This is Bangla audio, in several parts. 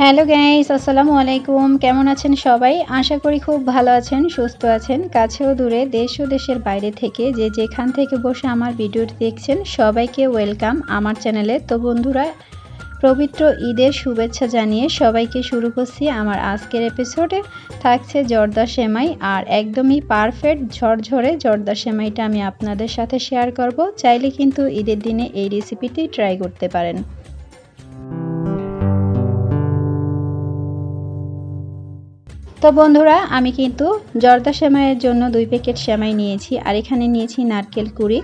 হ্যালো গাইস, আসসালামু আলাইকুম। কেমন আছেন সবাই? আশা করি খুব ভালো আছেন, সুস্থ আছেন। কাছেও দূরে, দেশ ও দেশের বাইরে থেকে যে যেখান থেকে বসে আমার ভিডিওটি দেখছেন, সবাইকে ওয়েলকাম আমার চ্যানেলে। তো বন্ধুরা, পবিত্র ঈদের শুভেচ্ছা জানিয়ে সবাইকে শুরু করছি আমার আজকের এপিসোডে থাকছে জর্দা সেমাই, আর একদমই পারফেক্ট ঝরঝরে জর্দা সেমাইটা আমি আপনাদের সাথে শেয়ার করব। চাইলে কিন্তু ঈদের দিনে এই রেসিপিটি ট্রাই করতে পারেন। তো বন্ধুরা, আমি কিন্তু জর্দা সেমাইয়ের জন্য দুই প্যাকেট সেমাই নিয়েছি আর এখানে নিয়েছি নারকেল কুড়ি।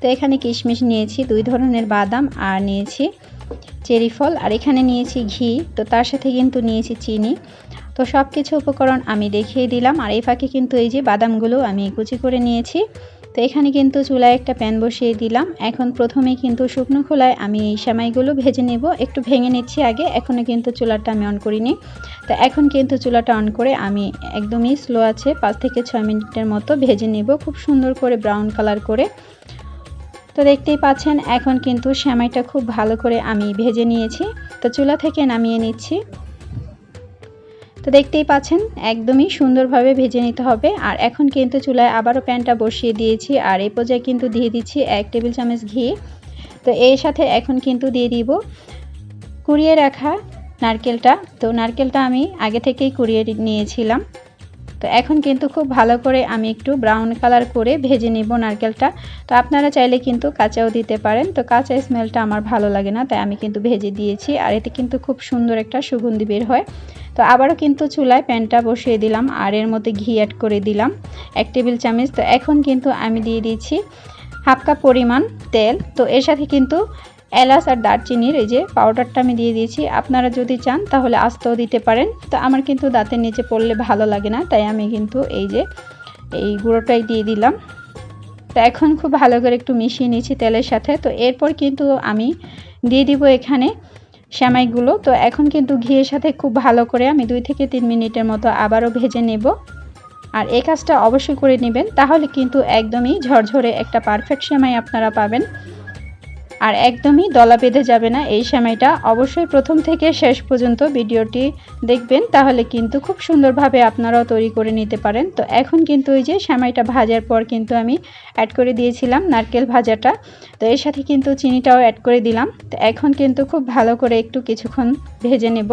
তো এখানে কিশমিশ নিয়েছি, দুই ধরনের বাদাম আর নিয়েছি চেরি ফল। আর এখানে নিয়েছি ঘি, তো তার সাথে কিন্তু নিয়েছি চিনি। তো সব কিছু উপকরণ আমি দেখিয়ে দিলাম। আর এই ফাঁকে কিন্তু এই যে বাদামগুলো আমি কুচি করে নিয়েছি। তো এখানে কিন্তু চুলায় একটা প্যান বসিয়ে দিলাম। এখন প্রথমে কিন্তু শুকনো খোলায় আমি এই সেমাইগুলো ভেজে নেব। একটু ভেঙে নিচ্ছি আগে এখনও কিন্তু চুলাটা আমি অন করিনি। তো এখন কিন্তু চুলাটা অন করে আমি একদমই স্লো আছে, পাঁচ থেকে ছয় মিনিটের মতো ভেজে নেব, খুব সুন্দর করে ব্রাউন কালার করে। তো দেখতেই পাচ্ছেন, এখন কিন্তু সেমাইটা খুব ভালো করে আমি ভেজে নিয়েছি। তো চুলা থেকে নামিয়ে নিচ্ছি। তো দেখতেই পাচ্ছেন, একদমই সুন্দরভাবে ভেজে নিতে হবে। আর এখন কিন্তু চুলায় আবারও প্যানটা বসিয়ে দিয়েছি। আর এই পর্যায়ে কিন্তু দিয়ে দিচ্ছি এক টেবিল চামচ ঘি। তো এর সাথে এখন কিন্তু দিয়ে দিব কুড়িয়ে রাখা নারকেলটা। তো নারকেলটা আমি আগে থেকেই কুড়িয়ে নিয়েছিলাম। তো এখন কিন্তু খুব ভালো করে আমি একটু ব্রাউন কালার করে ভেজে নিব নারকেলটা। তো আপনারা চাইলে কিন্তু কাঁচাও দিতে পারেন। তো কাঁচা স্মেলটা আমার ভালো লাগে না, তাই আমি কিন্তু ভেজে দিয়েছি। আর এতে কিন্তু খুব সুন্দর একটা সুগন্ধি বের হয়। তো আবারও কিন্তু চুলায় প্যানটা বসিয়ে দিলাম আর এর মধ্যে ঘি অ্যাড করে দিলাম এক টেবিল চামচ। তো এখন কিন্তু আমি দিয়ে দিয়েছি হাফ কাপ পরিমাণ তেল। তো এর সাথে কিন্তু এলাচ আর দারচিনির এই যে পাউডারটা আমি দিয়ে দিয়েছি। আপনারা যদি চান তাহলে আস্তেও দিতে পারেন। তো আমার কিন্তু দাঁতের নিচে পড়লে ভালো লাগে না, তাই আমি কিন্তু এই যে এই গুঁড়োটাই দিয়ে দিলাম। তো এখন খুব ভালো করে একটু মিশিয়ে নিয়েছি তেলের সাথে। তো এরপর কিন্তু আমি দিয়ে দিব এখানে সেমাইগুলো। তো এখন কিন্তু ঘিয়ের সাথে খুব ভালো করে আমি দুই থেকে তিন মিনিটের মতো আবারও ভেজে নেব। আর এই কাজটা অবশ্যই করে নেবেন, তাহলে কিন্তু একদমই ঝরঝরে একটা পারফেক্ট সেমাই আপনারা পাবেন। আর একদমই দলা বেঁধে যাবে না এই সেমাইটা অবশ্যই প্রথম থেকে শেষ পর্যন্ত ভিডিওটি দেখবেন, তাহলে কিন্তু খুব সুন্দরভাবে আপনারাও তৈরি করে নিতে পারেন। তো এখন কিন্তু ওই যে সেমাইটা ভাজার পর কিন্তু আমি অ্যাড করে দিয়েছিলাম নারকেল ভাজাটা। তো এর সাথে কিন্তু চিনিটাও অ্যাড করে দিলাম। তো এখন কিন্তু খুব ভালো করে একটু কিছুক্ষণ ভেজে নেব।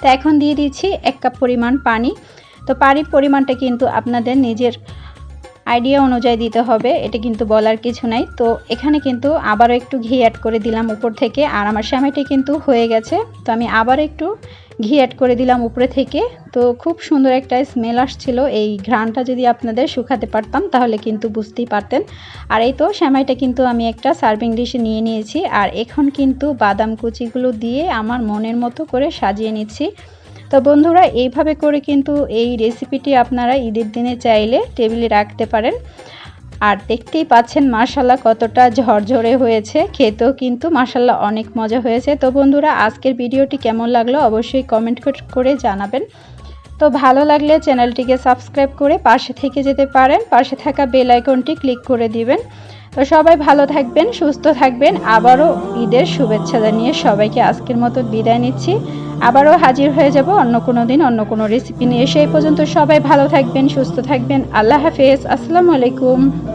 তো এখন দিয়ে দিচ্ছি এক কাপ পরিমাণ পানি। তো পানির পরিমাণটা কিন্তু আপনাদের নিজের আইডিয়া অনুযায়ী দিতে হবে, এটা কিন্তু বলার কিছু নাই। তো এখানে কিন্তু আবারও একটু ঘি অ্যাড করে দিলাম উপর থেকে, আর আমার স্যামাইটি কিন্তু হয়ে গেছে। তো আমি আবার একটু ঘি অ্যাড করে দিলাম উপরে থেকে। তো খুব সুন্দর একটা স্মেল আসছিল, এই ঘ্রাণটা যদি আপনাদের শুকাতে পারতাম তাহলে কিন্তু বুঝতেই পারতেন। আর এই তো স্যামাইটা কিন্তু আমি একটা সার্ভিং ডিশে নিয়ে নিয়েছি, আর এখন কিন্তু বাদাম কুচিগুলো দিয়ে আমার মনের মতো করে সাজিয়ে নিচ্ছি। তো বন্ধুরা, এইভাবে করে কিন্তু এই রেসিপিটি আপনারা ঈদের দিনে চাইলে টেবিলে রাখতে পারেন। আর দেখতেই পাচ্ছেন মাসাল্লাহ কতটা ঝরঝরে হয়েছে। খেতেও কিন্তু মাসাল্লাহ অনেক মজা হয়েছে। তো বন্ধুরা, আজকের ভিডিওটি কেমন লাগল অবশ্যই কমেন্ট করে জানাবেন। তো ভালো লাগলে চ্যানেলটিকে সাবস্ক্রাইব করে পাশে থেকে যেতে পারেন। পাশে থাকা বেল আইকনটি ক্লিক করে দিবেন। তো সবাই ভালো থাকবেন, সুস্থ থাকবেন। আবারও ঈদের শুভেচ্ছা জানিয়ে সবাইকে আজকের মতো বিদায় নিচ্ছি। আবারও হাজির হয়ে যাব অন্য কোনো দিন, অন্য কোনো রেসিপি নিয়ে। সেই পর্যন্ত সবাই ভালো থাকবেন, সুস্থ থাকবেন। আল্লাহ হাফেজ। আসসালামু আলাইকুম।